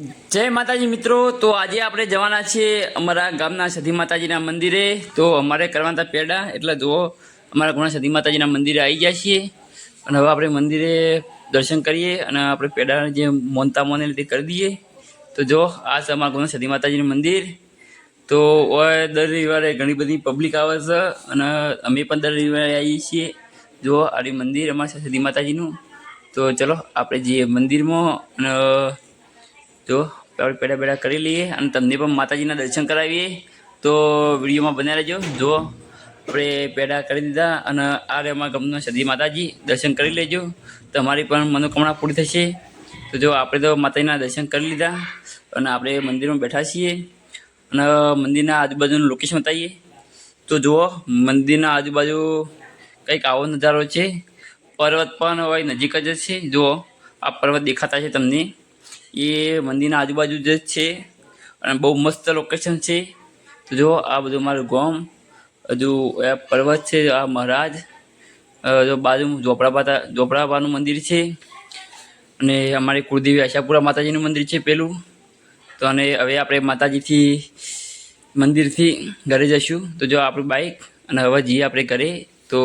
જય માતાજી મિત્રો, તો આજે આપણે જવાના છીએ અમારા ગામના સતી માતાજીના મંદિરે. તો અમારે કરવાના પેડા, એટલે જુઓ, અમારા ઘણા સતી માતાજીના મંદિરે આવી ગયા છીએ. અને હવે આપણે મંદિરે દર્શન કરીએ અને આપણે પેડા જે મોનતા મોને લીધે કરી દઈએ. તો જો આ છે અમારા ઘણા સતી માતાજીનું મંદિર. તો દર રવિવારે ઘણી બધી પબ્લિક આવે છે અને અમે પણ દર રવિવારે આવીએ છીએ. જો આ મંદિર અમારા સતી માતાજીનું. તો ચલો, આપણે જઈએ મંદિરમાં અને તો આપણે પેડા પેડા કરી લઈએ અને તમને પણ માતાજીના દર્શન કરાવીએ. તો વિડીયોમાં બન્યા રહેજો. જો આપણે પેડા કરી દીધા અને આ રે ગામના સદી માતાજી, દર્શન કરી લેજો. તમારી પણ મનોકામના પૂરી થશે. તો જો આપણે તો માતાજીના દર્શન કરી લીધા અને આપણે મંદિરમાં બેઠા છીએ અને મંદિરના આજુબાજુનું લોકેશન બતાવીએ. તો જુઓ, મંદિરના આજુબાજુ કંઈક આવો નજારો છે. પર્વત પણ હોય નજીક જ છે. જુઓ, આ પર્વત દેખાતા છે તમને. એ મંદિરના આજુબાજુ જ છે અને બહુ મસ્ત લોકેશન છે. તો જો આ બધું મારું ગામ, હજુ પર્વત છે, આ મહારાજ જો બાજુ ઝોપડાબાતા ઝોપડાબાનું મંદિર છે. અને અમારી કુળદેવી આશાપુરા માતાજીનું મંદિર છે પેલું. તો અને હવે આપણે માતાજીથી મંદિરથી ઘરે જઈશું. તો જો આપણું બાઇક અને હવે જઈએ આપણે ઘરે, તો